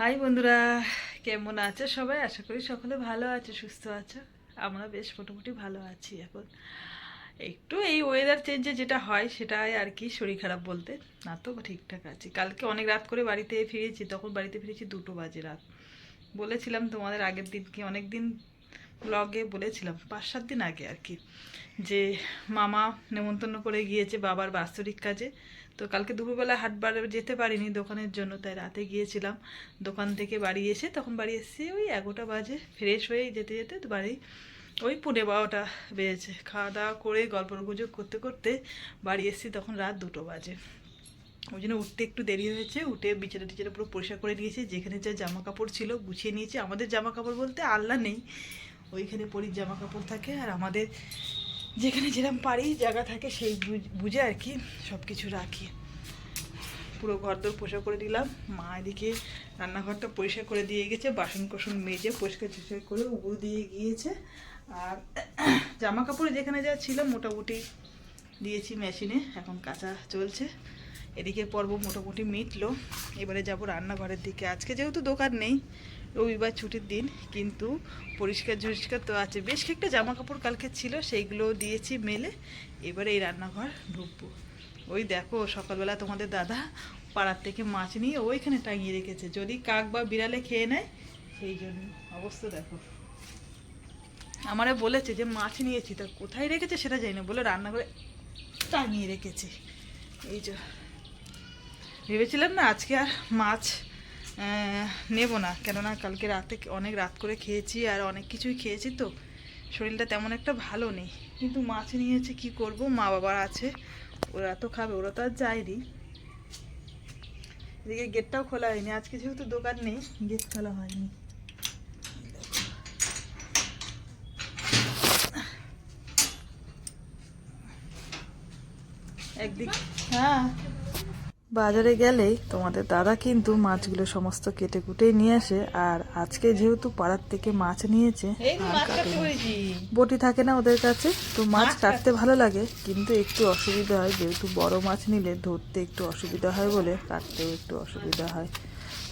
High বন্ধুরা, কেমন আছে সবাই? আশা করি সকলে ভালো আছে, সুস্থ আছো। আমরা বেশ মোটামুটি ভালো আছি এখন। একটু এই ওয়েদার চেঞ্জে যেটা হয়, সেটাই আর কি শরীর খারাপ বলতে। না তো, ঠিকঠাক আছি। কালকে অনেক রাত করে বাড়িতে ফিরেছি, তখন বাড়িতে ফিরেছি দুটো বাজে রাত। বলেছিলাম তোমাদের আগের দিনকে অনেক দিন ব্লগে বলেছিলাম, পাঁচ সাত দিন আগে আর কি, যে মামা নেমন্তন্ন করে গিয়েছে বাবার বাৎসরিক কাজে। তো কালকে দুপুরবেলা হাটবার যেতে পারিনি দোকানের জন্য, তাই রাতে গিয়েছিলাম। দোকান থেকে বাড়ি এসে তখন বাড়ি এসেছি, ওই এগারোটা বাজে ফ্রেশ হয়ে যেতে যেতে বাড়ি, ওই পুনে বারোটা বেজেছে। খাওয়া দাওয়া করে গল্প গুজব করতে করতে বাড়ি এসেছি তখন রাত দুটো বাজে। ওই জন্য উঠতে একটু দেরি হয়েছে, উঠে বিছানা টিচানা পুরো পরিষ্কার করে নিয়েছি, যেখানে যা জামা কাপড় ছিল গুছিয়ে নিয়েছি। আমাদের জামা কাপড় বলতে আল্লাহ নেই, ওইখানে পরির জামা কাপড় থাকে আর আমাদের যেখানে যেরকম পারি জায়গা থাকে সেই বুঝ- আর কি সব কিছু রাখি। পুরো ঘর দোর পরিষ্কার করে দিলাম। মা এদিকে রান্নাঘরটা পরিষ্কার করে দিয়ে গেছে বাসন কোসন মেজে পরিষ্কার টরিষ্কার করে উগুলো দিয়ে গিয়েছে। আর জামা কাপড় যেখানে যা ছিল মোটামুটি দিয়েছি মেশিনে, এখন কাঁচা চলছে। এদিকে পর্ব মোটামুটি মিটলো। এবারে যাব রান্নাঘরের দিকে। আজকে যেহেতু দোকান নেই রবিবার ছুটির দিন, কিন্তু পরিষ্কার ঝরিষ্কার তো আছে। বেশ কয়েকটা জামা কাপড় কালকে ছিল, সেইগুলো দিয়েছি মেলে। এবারে এই রান্নাঘর ঢুকবো। ওই দেখো, সকালবেলা তোমাদের দাদা পাড়ার থেকে মাছ নিয়ে ওইখানে টাঙিয়ে রেখেছে। যদি কাক বা বিড়ালে খেয়ে নেয়, সেই জন্য। অবস্থা দেখো। আমারে বলেছে যে, মাছ নিয়েছি, তা কোথায় রেখেছে সেটা জানি না। বলে রান্নাঘরে টাঙিয়ে রেখেছে। এই যে, ভেবেছিলাম না আজকে আর মাছ নেব না। কেননা কালকে রাতে অনেক রাত করে খেয়েছি আর অনেক কিছুই খেয়েছি তো। শরীরটা তেমন একটা ভালো নেই। কিন্তু মাছ নিয়েছে কি করব? মা বাবার আছে। ওরা তো খাবে, ওরা তো আর যায়নি। এদিকে গেটটাও খোলা হয়নি। আজকে যেহেতু দোকান নেই, গেট খোলা হয়নি। একদিক হ্যাঁ। বাজারে গেলেই তোমাদের দাদা কিন্তু মাছগুলো সমস্ত কেটে কুটে নিয়ে আসে আর আজকে যেহেতু পাড়ার থেকে মাছ নিয়েছে আর বটি থাকে না ওদের কাছে তো মাছ কাটতে ভালো লাগে কিন্তু একটু অসুবিধা হয় যেহেতু বড় মাছ নিলে ধরতে একটু অসুবিধা হয় বলে কাটতেও একটু অসুবিধা হয়।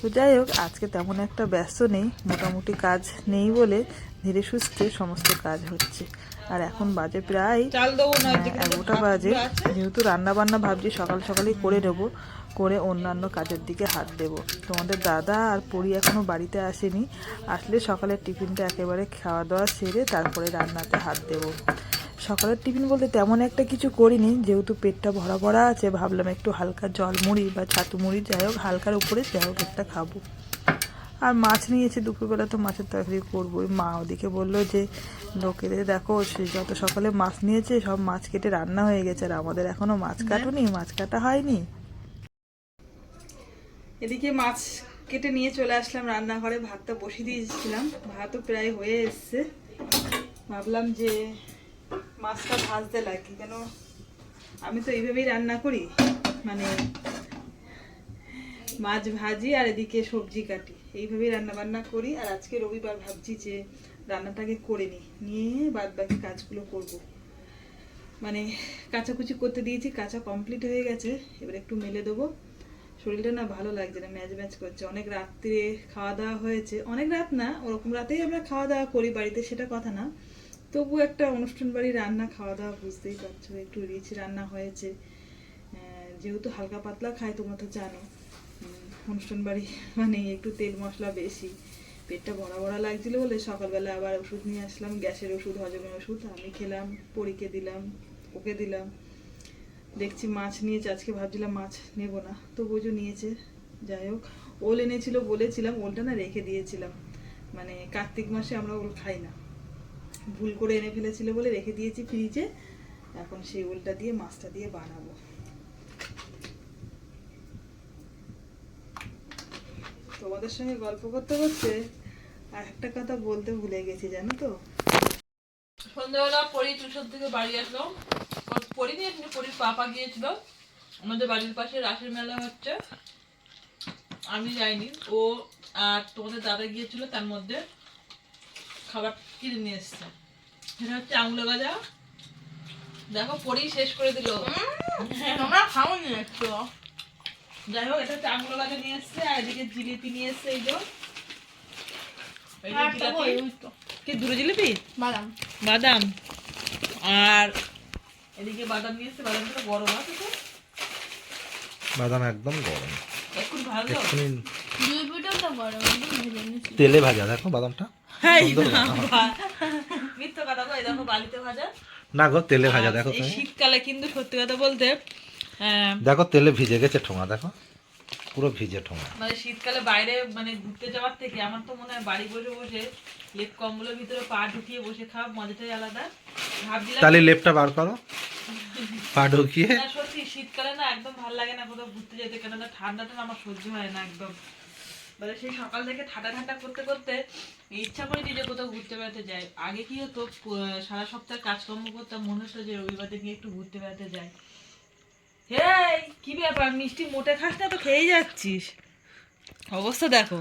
তো যাই হোক আজকে তেমন একটা ব্যস্ত নেই মোটামুটি কাজ নেই বলে ধীরে সুস্থে সমস্ত কাজ হচ্ছে। আর এখন বাজে প্রায় এগারোটা বাজে। যেহেতু রান্না বান্না ভাবছি সকাল সকালেই করে নেব করে অন্যান্য কাজের দিকে হাত দেব। তোমাদের দাদা আর পরি এখনও বাড়িতে আসেনি। আসলে সকালের টিফিনটা একেবারে খাওয়া দাওয়া সেরে তারপরে রান্নাতে হাত দেব। সকালের টিফিন বলতে তেমন একটা কিছু করিনি যেহেতু পেটটা ভরা ভরা আছে ভাবলাম একটু হালকা জল মুড়ি বা ছাতু মুড়ি যাই হোক হালকার উপরে যাই হোক একটা খাব। আর মাছ নিয়েছে দুপুরবেলা তো মাছের তরকারি করবোই। মা ওদিকে বলল যে লোকেদের দেখো সে যত সকালে মাছ নিয়েছে সব মাছ কেটে রান্না হয়ে গেছে আর আমাদের এখনও মাছ কাটুনি মাছ কাটা হয়নি। এদিকে মাছ কেটে নিয়ে চলে আসলাম রান্নাঘরে ভাতটা বসিয়ে দিয়েছিলাম। ভাতও প্রায় হয়ে এসছে। ভাবলাম যে মাছটা ভাজতে লাগে, কেন আমি তো এইভাবেই রান্না করি। মানে মাছ ভাজি আর এদিকে সবজি কাটি। এইভাবেই রান্না বান্না করি আর আজকে রবিবার ভাবছি যে রান্নাটাকে করে নিই। নিয়ে বাদ বাকি কাজগুলো করব। মানে কাচাকুচি করতে দিয়েছি, কাঁচা কমপ্লিট হয়ে গেছে। এবার একটু মেলে দেবো। শরীরটা না ভালো লাগছে না, ম্যাচ ম্যাচ করছে। অনেক রাত্রে খাওয়া দাওয়া হয়েছে। অনেক রাত না, ওরকম রাতেই আমরা খাওয়া দাওয়া করি বাড়িতে, সেটা কথা না। তবু একটা অনুষ্ঠান বাড়ি, রান্না খাওয়া দাওয়া বুঝতেই পারছ, একটু রিচ রান্না হয়েছে। যেহেতু হালকা পাতলা খাই তোমরা তো জানো। অনুষ্ঠান বাড়ি মানে একটু তেল মশলা বেশি। পেটটা ভরা ভরা লাগছিল বলে সকালবেলা আবার ওষুধ নিয়ে আসলাম। গ্যাসের ওষুধ, হজমের ওষুধ। আমি খেলাম, পরীকে দিলাম, ওকে দিলাম। দেখছি মাছ নিয়েছে। আজকে ভাবছিলাম মাছ নেব না তো বোঝো নিয়েছে। যাই হোক, ওল এনেছিল বলেছিলাম, ওলটা না রেখে দিয়েছিলাম। মানে কার্তিক মাসে আমরা ওল খাই না। ভুল করে এনে ফেলেছিল বলে রেখে দিয়েছি ফ্রিজে। এখন সেই ওলটা দিয়ে, মাছটা দিয়ে বানাবো। তোমাদের সঙ্গে গল্প করতে করতে আর একটা কথা বলতে ভুলে গেছি, জানো তো? সন্ধ্যাবেলা পরি টিউশন থেকে বাড়ি আসলো। পরি নিয়ে পরির পাপা গিয়েছিল। আমাদের বাড়ির পাশে রাসের মেলা হচ্ছে। আমি যাইনি। ও আর তোমাদের দাদা গিয়েছিল তার মধ্যে। খাবার কিনে নিয়ে এসছে। সেটা হচ্ছে আঙুলে গাজা দেখো পরি শেষ করে দিল। খাওনি একটু। যাই হোক এটা হচ্ছে আঙুল নিয়ে এসছে আর এদিকে জিলিপি নিয়ে এসছে এই যে। কি দুটো জিলিপি? বাদাম। বাদাম। আর এদিকে বাদাম নিয়ে এসছে বাদামটা গরম আছে তো। বাদাম একদম গরম। একটু ভালো। জিলিপিটাও তো তেলে ভাজা দেখো বাদামটা। মিথ্যা কথা কই দেখো বালিতে ভাজা। না গো তেলে ভাজা দেখো শীতকালে কিন্তু সত্যি কথা বলতে দেখো তেলে ভিজে গেছে ঠোঙা দেখো। পুরো ভিজে ঠোঙা। মানে শীতকালে বাইরে মানে ঘুরতে যাওয়ার থেকে আমার তো মনে হয় বাড়ি বসে বসে লেপ কম্বলের ভিতরে পা ঢুকিয়ে বসে খাওয়া মজাটাই আলাদা। তাহলে লেপটা বার করো। পা ঢুকিয়ে। না সত্যি শীতকালে না একদম ভালো লাগে না কোথাও ঘুরতে যেতে কেন ঠান্ডাটা আমার সহ্য হয় না একদম। মানে সেই সকাল থেকে ঠান্ডা ঠান্ডা করতে করতে ইচ্ছা করে যে কোথাও ঘুরতে বেড়াতে যাই আগে কি হতো সারা সপ্তাহ কাজকর্ম করতাম মনে হতো যে রবিবার দিন একটু ঘুরতে বেড়াতে যাই। হেই কি ব্যাপার মিষ্টি মোটে খাস না তো খেয়েই যাচ্ছিস। অবস্থা দেখো।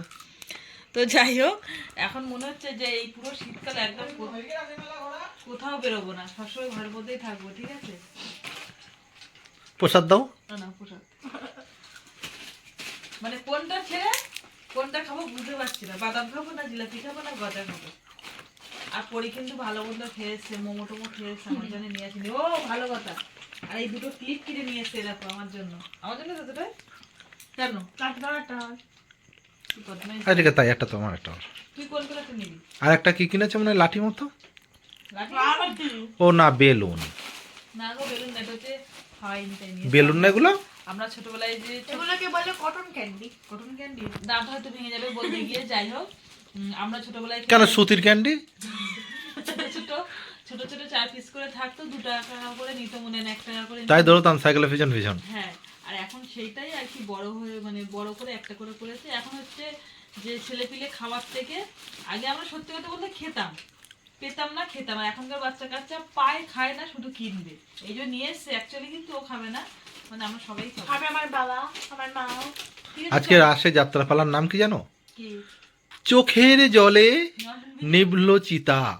তো যাই হোক এখন মনে হচ্ছে যে এই পুরো শীতকাল একদম কোথাও বেরোবো না সবসময় ঘরের মধ্যেই থাকব ঠিক আছে? প্রসাদ দাও। না না প্রসাদ। মানে কোনটা ছেড়ে কোনটা খাব বুঝতে পারছি না। বাদাম খাব না জিলাপি খাব না গজা খাব। আর পরি কিন্তু ভালো মন্দ খেয়েছে মোমো টোমো খেয়েছে আমার জন্য নিয়ে আসেনি। ও ভালো কথা। আর এই দুটো ক্লিপ কিনে নিয়ে এসছে দেখো আমার জন্য। আমার জন্য কেন? কি বদমাইশ। আর তাই একটা তোমার একটা তুই কোন কোনটা নিবি? আর একটা কি কিনেছে মানে লাঠি মতো? লাঠি? ও না বেলুন। না গো বেলুন না হচ্ছে বেলুন না এগুলো? আমরা ছোটবেলায় যে এগুলোকে বলে কটন ক্যান্ডি কটন ক্যান্ডি দাঁত হয়তো ভেঙে যাবে বলতে গিয়ে যাই হোক। আমরা ছোটবেলায় কেন সুতির ক্যান্ডি ছোট ছোট ছোট চার পিস করে থাকতো দু টাকা করে নিত মনে এক টাকা করে তাই। দৌড়তাম সাইকেলে পিছন পিছন হ্যাঁ আর এখন সেইটাই আর কি বড় হয়ে মানে বড় করে একটা করে করেছে। এখন হচ্ছে যে ছেলে পিলে খাওয়ার থেকে আগে আমরা সত্যি কথা বলতে খেতাম। পেতাম না খেতাম। আর এখনকার বাচ্চা কাচ্চা পায় খায় না শুধু কিনবে। এই যে নিয়ে এসছে। অ্যাকচুয়ালি কিন্তু ও খাবে না। মানে আমরা সবাই খাব আমার বাবা আমার মাও আজকে রাসে যাত্রাপালার নাম কি জানো? চোখের জলে নিবল চিতা।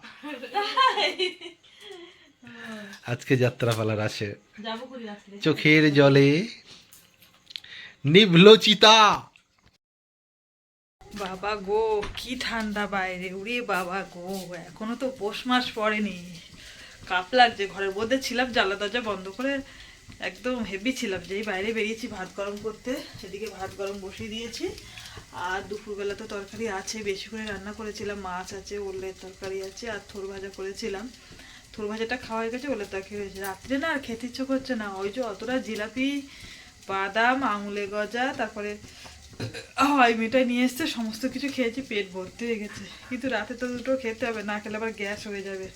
আজকে যাত্রাপালা রাসে যাব করি রাত্রে চোখের জলে নিভল চিতা। বাবা গো কি ঠান্ডা বাইরে। উড়ে বাবা গো এখনও তো পৌষ মাস পড়েনি। কাপ লাগছে ঘরের মধ্যে ছিলাম জ্বালা দরজা বন্ধ করে একদম হেভি ছিলাম, যেই বাইরে বেরিয়েছি ভাত গরম করতে, সেদিকে ভাত গরম বসিয়ে দিয়েছি। আর দুপুরবেলা তো তরকারি আছে, বেশি করে রান্না করেছিলাম, মাছ আছে, ওলের তরকারি আছে, আর থোর ভাজা করেছিলাম। থোর ভাজাটা খাওয়া হয়ে গেছে, ওলের তরকারি হয়েছে রাত্রে না আর খেতে ইচ্ছে করছে না, ওই যে অতটা জিলাপি, বাদাম, আঙুলে গজা, তারপরে হয়, মিঠাই নিয়ে এসছে, সমস্ত কিছু খেয়েছি, পেট ভর্তি হয়ে গেছে। কিন্তু রাতে তো দুটো খেতে হবে, না খেলে আবার গ্যাস হয়ে যাবে।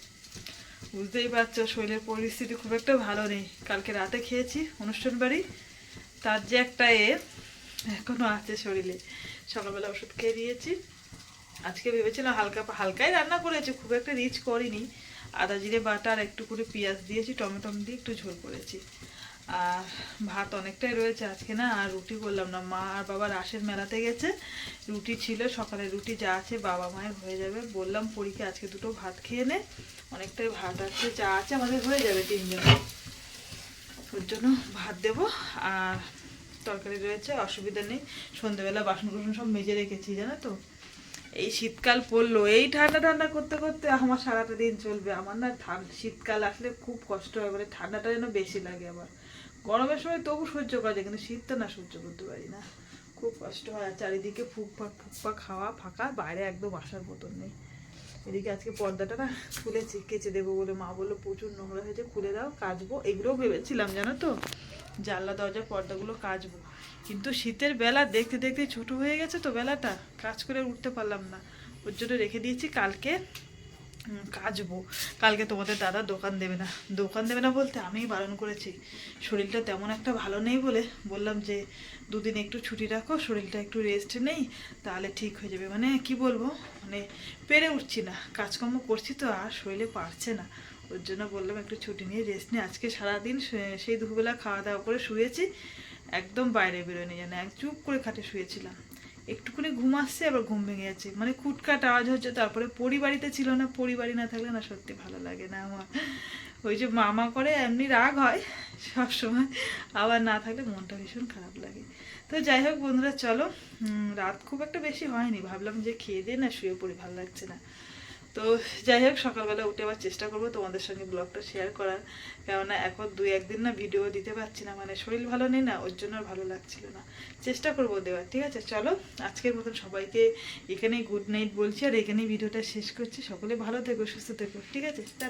বুঝতেই পারছ, শরীরের পরিস্থিতি খুব একটা ভালো নেই। কালকে রাতে খেয়েছি অনুষ্ঠান বাড়ি, তার যে একটা এ এখনও আছে শরীরে। সকালবেলা ওষুধ খেয়ে দিয়েছি আজকে ভেবেছিলাম হালকা হালকাই রান্না করেছি, খুব একটা রিচ করিনি। আদা, জিরে, বাটা আর একটু করে পেঁয়াজ দিয়েছি, টমেটো দিয়ে একটু ঝোল করেছি। আর ভাত অনেকটাই রয়েছে আজকে না, আর রুটি করলাম না। মা আর বাবা রাসের মেলাতে গেছে। রুটি ছিল, সকালে রুটি যা আছে বাবা মায়ের হয়ে যাবে। বললাম পরীকে আজকে দুটো ভাত খেয়ে নে। অনেকটাই ভাত আছে যা আছে, আমাদের হয়ে যাবে তিনজন। ওর জন্য ভাত দেবো, আর তরকারি রয়েছে, অসুবিধা নেই। সন্ধ্যেবেলা বাসন কুসন সব মেজে রেখেছি, জানো তো? এই শীতকাল পড়ল, এই ঠান্ডা ঠান্ডা করতে করতে আমার সারাটা দিন চলবে। আমার না শীতকাল আসলে খুব কষ্ট হয় মানে ঠান্ডাটা যেন বেশি লাগে আবার গরমের সময় তবু সহ্য করা যায়, কিন্তু শীতটা না সহ্য করতে পারি না। খুব কষ্ট হয়, আর চারিদিকে ফুক ফাক ফুক ফাক খাওয়া ফাঁকা, বাইরে একদম আসার মতন নেই। এদিকে আজকে পর্দাটা না খুলেছি কেচে দেবো বলে মা বলল, প্রচুর নোংরা হয়েছে, খুলে দাও, কাচবো। এগুলোও ভেবেছিলাম, জানো তো? জানলা দরজার পর্দাগুলো কাচবো। কিন্তু শীতের বেলা দেখতে দেখতে ছোট হয়ে গেছে তো বেলাটা, কাজ করে উঠতে পারলাম না। ওর জন্য রেখে দিয়েছি কালকে কাচবো কালকে তোমাদের দাদা দোকান দেবে না। দোকান দেবে না বলতে আমিই বারণ করেছি। শরীরটা তেমন একটা ভালো নেই বলে বললাম যে, দুদিন একটু ছুটি রাখো, শরীরটা একটু রেস্ট নেই, তাহলে ঠিক হয়ে যাবে। মানে কি বলব? মানে পেরে উঠছি না। কাজকর্ম করছি তো, আর শরীরে পারছে না। ওর জন্য বললাম একটু ছুটি নিয়ে রেস্ট নিয়ে আজকে সারাদিন সেই দুপুরবেলা খাওয়া দাওয়া করে শুয়েছি, একদম বাইরে বেরোয়নি যেন। এক চুপ করে খাটে শুয়েছিলাম। একটুখানি ঘুম আসছে, আবার ঘুম ভেঙে যাচ্ছে। মানে কুটকাট আওয়াজ হচ্ছে, তারপরে পরিবাড়িতে ছিল না, পরিবারই না থাকলে না সত্যি ভালো লাগে না আমার। ওই যে মামা করে এমনি রাগ হয়, সব সময়। আবার না থাকলে মনটা ভীষণ খারাপ লাগে। তো যাই হোক বন্ধুরা, চলো। রাত খুব একটা বেশি হয়নি। ভাবলাম যে খেয়ে দিয়ে না শুয়ে পড়ি, ভালো লাগছে না। তো যাই হোক, সকালবেলা উঠে আবার চেষ্টা করব তোমাদের সঙ্গে ব্লগটা শেয়ার করার। কেননা এখন দুই একদিন না ভিডিও দিতে পারছি না মানে শরীর ভালো নেই না, ওর জন্য ভালো লাগছিল না। চেষ্টা করব দেওয়ার, ঠিক আছে? চলো, আজকের মতন সবাইকে এখানেই গুড নাইট বলছি, আর এখানেই ভিডিওটা শেষ করছি। সকলে ভালো থেকো, সুস্থ থেকো, ঠিক আছে?